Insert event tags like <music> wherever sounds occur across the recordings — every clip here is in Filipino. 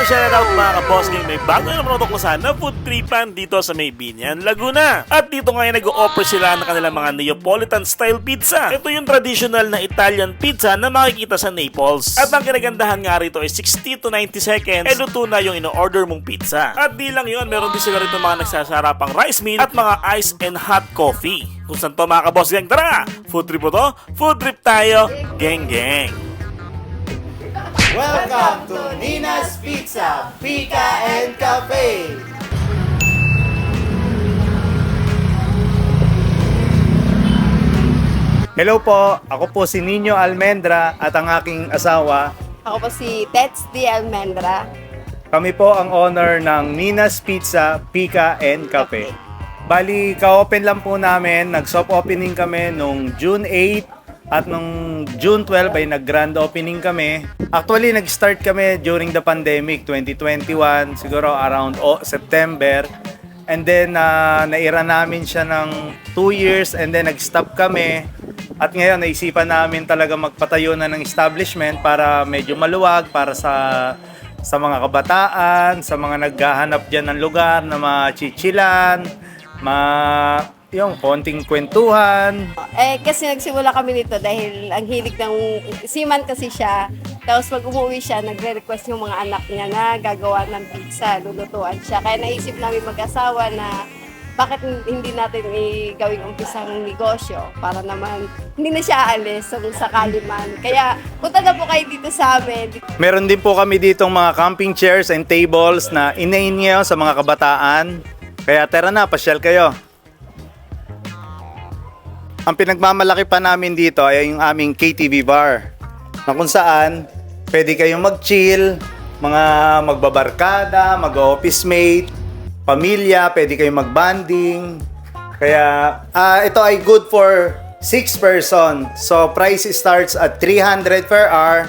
mga shoutout mga kaboss game. May bago na protokosan na food tripan dito sa may Binyan, Laguna. At dito ngayon nag-offer sila ng kanilang mga Neapolitan style pizza. Ito yung traditional na Italian pizza na makikita sa Naples. At ang kinagandahan nga rito ay 60 to 90 seconds e luto na yung ino-order mong pizza. At di lang yun, meron din sila rito mga nagsasarapang rice meal at mga ice and hot coffee. Kung saan to mga kaboss gang, tara! Food trip po to? Food trip tayo, gang gang! Welcome to Nina's Pizza, Pika and Cafe. Hello po, ako po si Nino Almendra at ang aking asawa. Ako po si Tets D. Almendra. Kami po ang owner ng Nina's Pizza, Pika and Cafe. Bali, ka-open lang po namin. Nag-soft opening kami nung June 8 at nung June 12 ay nag-grand opening kami. Actually, nag-start kami during the pandemic 2021, siguro around o- September. And then, uh, naira namin siya ng 2 years and then nag-stop kami. At ngayon, naisipan namin talaga magpatayo na ng establishment para medyo maluwag, para sa sa mga kabataan, sa mga naghahanap dyan ng lugar na machichilan, ma yung konting kwentuhan. Eh, kasi nagsimula kami nito dahil ang hilig ng siman kasi siya. Tapos pag umuwi siya, nagre-request yung mga anak niya na gagawa ng pizza, lulutuan siya. Kaya naisip namin mag-asawa na bakit hindi natin i-gawing umpisang negosyo para naman hindi na siya aalis kung sakali man. Kaya punta na po kayo dito sa amin. Meron din po kami ditong mga camping chairs and tables na inainyo sa mga kabataan. Kaya tara na, pasyal kayo. Ang pinagmamalaki pa namin dito ay yung aming KTV bar. Na kung saan, pwede kayong mag-chill, mga magbabarkada, mag-office mate, pamilya, pwede kayong mag-banding. Kaya ah, ito ay good for 6 person. So price starts at 300 per hour.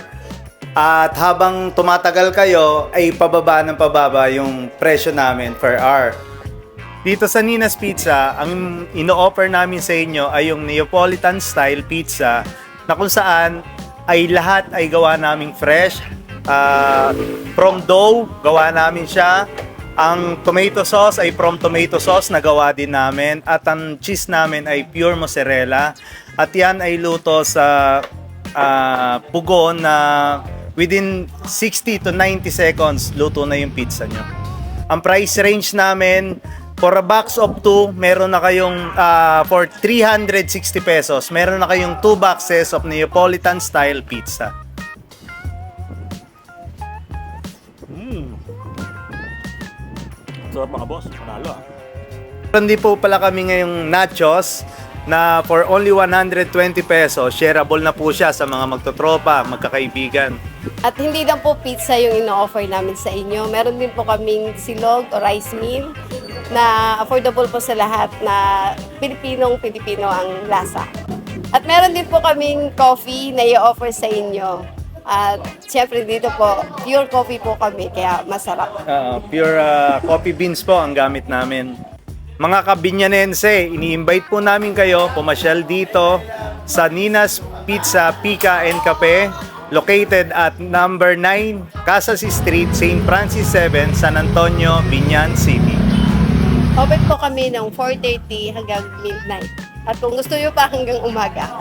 At habang tumatagal kayo, ay pababa ng pababa yung presyo namin per hour. Dito sa Nina's Pizza, ang ino-offer namin sa inyo ay yung Neapolitan style pizza na kung saan ay lahat ay gawa naming fresh. Ah, from dough, gawa namin siya. Ang tomato sauce ay from tomato sauce na gawa din namin. At ang cheese namin ay pure mozzarella. At yan ay luto sa ah, pugon na within 60 to 90 seconds, luto na yung pizza nyo. Ang price range namin, for a box of 2, meron na kayong, ah, for 360 pesos, meron na kayong 2 boxes of Neapolitan style pizza. Sarap mga boss, panalo ah. Meron din po pala kami ngayong nachos na for only 120 pesos, shareable na po siya sa mga magtotropa, magkakaibigan. At hindi lang po pizza yung ino-offer namin sa inyo. Meron din po kaming silog o rice meal na affordable po sa lahat na Pilipinong-Pilipino ang lasa. At meron din po kaming coffee na i-offer sa inyo. At syempre dito po, pure coffee po kami, kaya masarap. Uh, pure uh, coffee beans po ang gamit namin. Mga kabinyanense, ini-invite po namin kayo pumasyal dito sa Nina's Pizza, Pika and Cafe located at number 9 Casas Street, St. Francis 7, San Antonio, Binyan City. Open po kami ng 4.30 hanggang midnight. At kung gusto nyo pa hanggang umaga. <laughs>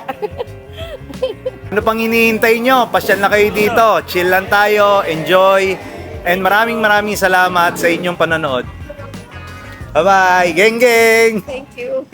Ano pang hinihintay nyo? Pasyal na kayo dito. Chill lang tayo, enjoy, and maraming maraming salamat sa inyong panonood. Bye-bye! Geng geng! Thank you.